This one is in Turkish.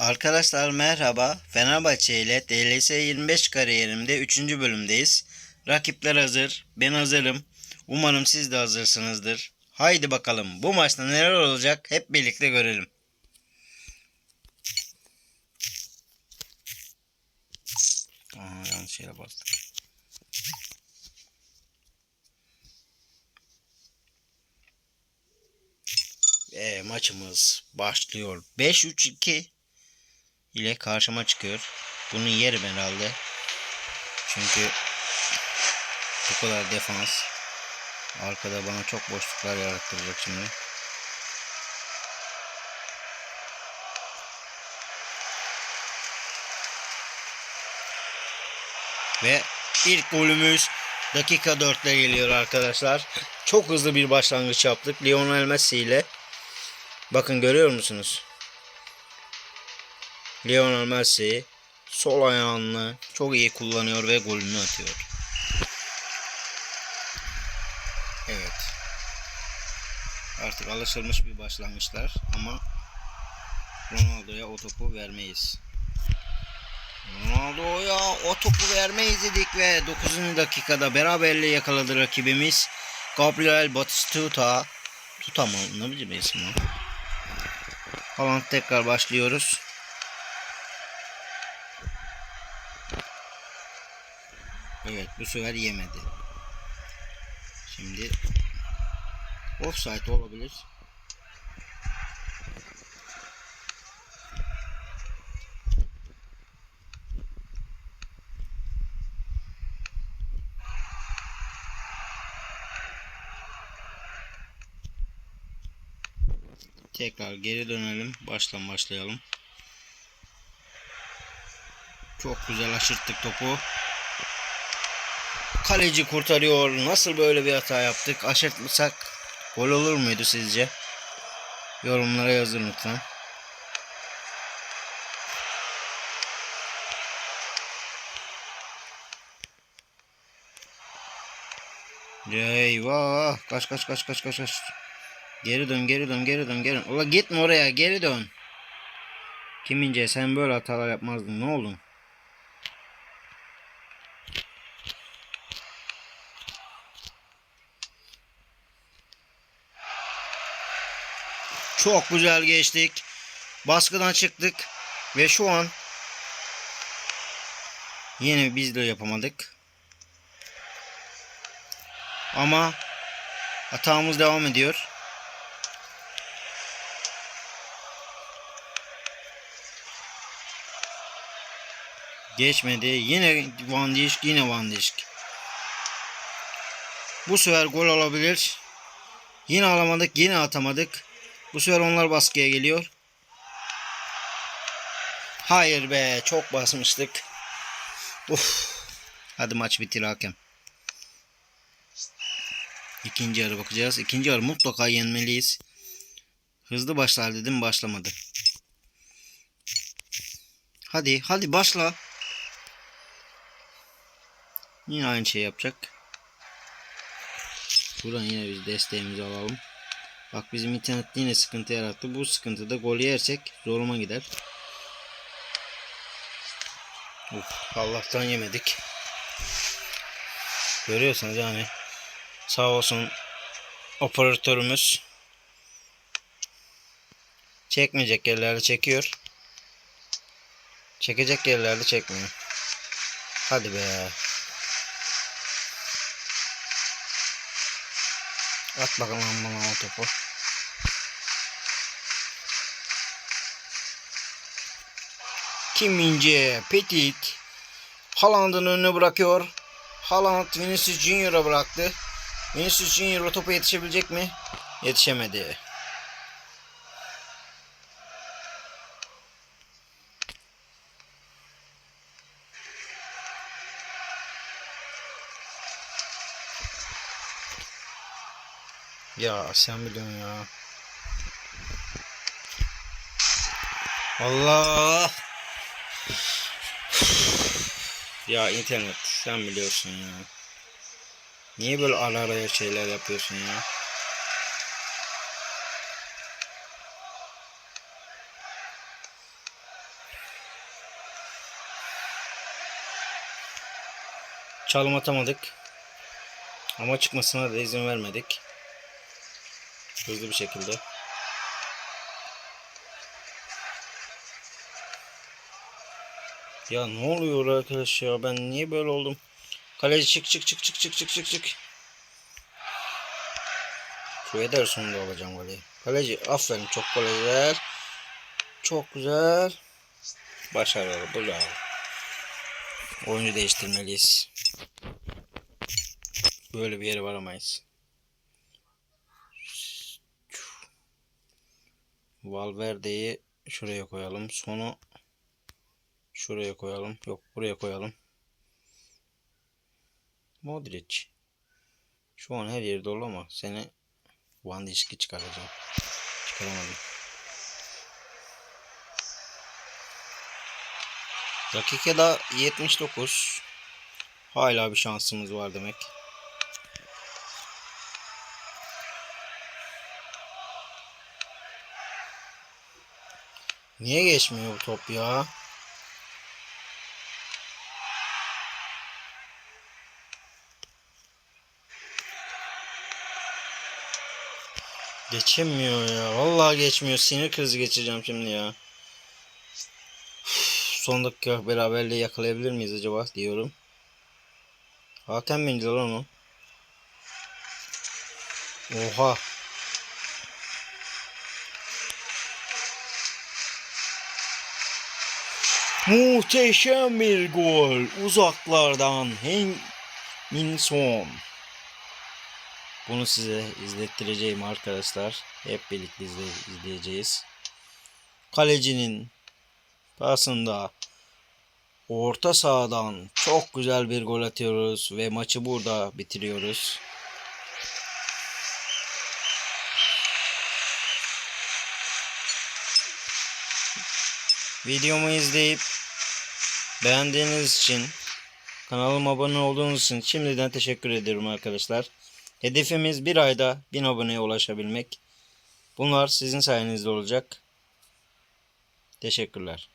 Arkadaşlar merhaba. Fenerbahçe ile DLS 25 kariyerimde 3. bölümdeyiz. Rakipler hazır. Ben hazırım. Umarım siz de hazırsınızdır. Haydi bakalım bu maçta neler olacak hep birlikte görelim. Aa, yanlış yere bastık. Ve maçımız başlıyor. 5-3-2 ile karşıma çıkıyor. Bunu yerim herhalde. Çünkü bu kadar defans arkada bana çok boşluklar yarattıracak şimdi. Ve ilk golümüz dakika 4'te geliyor arkadaşlar. Çok hızlı bir başlangıç yaptık. Lionel Messi ile. Bakın görüyor musunuz? Lionel Messi sol ayağını çok iyi kullanıyor ve golünü atıyor. Evet. Artık alışılmış bir başlangıçlar ama Ronaldo'ya o topu vermeyiz. Ronaldo'ya o topu vermeyiz dedik ve 9. dakikada beraberliği yakaladı rakibimiz. Gabriel Batistuta. Tuta mı? Ne bileyim isim o. Haaland tekrar başlıyoruz. Evet bu sefer yemedi. Şimdi offside olabilir. Tekrar geri dönelim. Baştan başlayalım. Çok güzel aşırttık topu. Kaleci kurtarıyor. Nasıl böyle bir hata yaptık? Aşırtmasak gol olur muydu sizce? Yorumlara yazın lütfen. Eyvah! Kaç kaç kaç kaç kaç kaç. Geri dön geri dön geri dön geri dön. Ula gitme oraya geri dön. Kimince sen böyle hatalar yapmazdın ne oldun? Çok güzel geçtik. Baskıdan çıktık. Ve şu an yine biz de yapamadık. Ama hatamız devam ediyor. Geçmedi. Yine Van Dijk, yine Van Dijk. Bu sefer gol olabilir. Yine alamadık, yine atamadık. Bu sefer onlar baskıya geliyor. Hayır be, çok basmıştık. Uf. Hadi maç bitir hakem. İkinci yarı bakacağız. İkinci yarı mutlaka yenmeliyiz. Hızlı başlar dedim başlamadı. Hadi hadi başla. Yine aynı şey yapacak. Buradan yine biz desteğimizi alalım. Bak bizim internet yine sıkıntı yarattı. Bu sıkıntıda gol yersek zoruma gider. Uf, Allah'tan yemedik. Görüyorsunuz yani. Sağ olsun operatörümüz. Çekmeyecek yerlerde çekiyor. Çekecek yerlerde çekmiyor. Hadi be. At bakalım bana o topu. Kim ince, Petit. Haaland'ın önüne bırakıyor. Haaland Vinicius Junior'a bıraktı. Vinicius Junior o topa yetişebilecek mi? Yetişemedi. Ya sen biliyorsun ya. Allah. ya internet sen biliyorsun ya. Niye böyle ara araya şeyler yapıyorsun ya? Çalım atamadık. Ama çıkmasına da izin vermedik. Hızlı bir şekilde. Ya ne oluyor arkadaş ya ben niye böyle oldum? Kaleci çık çık çık çık çık çık çık çık. Şu Ederson'u da alacağım kaleyi. Kaleci aferin çok güzel. Çok güzel. Başarılı bravo. Oyuncu değiştirmeliyiz. Böyle bir yere varamayız. Valverde'yi şuraya koyalım. Sonu şuraya koyalım. Yok buraya koyalım. Modric. Şu an her yerde dolu ama seni Van Dijk'i çıkaracağım. Çıkaramadım. Dakikada 79. Hala bir şansımız var demek. Niye geçmiyor bu top ya? Geçemiyor ya. Vallahi geçmiyor. Sinir krizi geçireceğim şimdi ya. Son dakika beraberliği yakalayabilir miyiz acaba diyorum. Hakan miydi lan o? Oha. Muhteşem bir gol. Uzaklardan Heng Min Son. Bunu size izlettireceğim arkadaşlar. Hep birlikte izle- izleyeceğiz. Kalecinin pasında orta sahadan çok güzel bir gol atıyoruz ve maçı burada bitiriyoruz. Videomu izleyip beğendiğiniz için kanalıma abone olduğunuz için şimdiden teşekkür ederim arkadaşlar. Hedefimiz bir ayda 1000 aboneye ulaşabilmek. Bunlar sizin sayenizde olacak. Teşekkürler.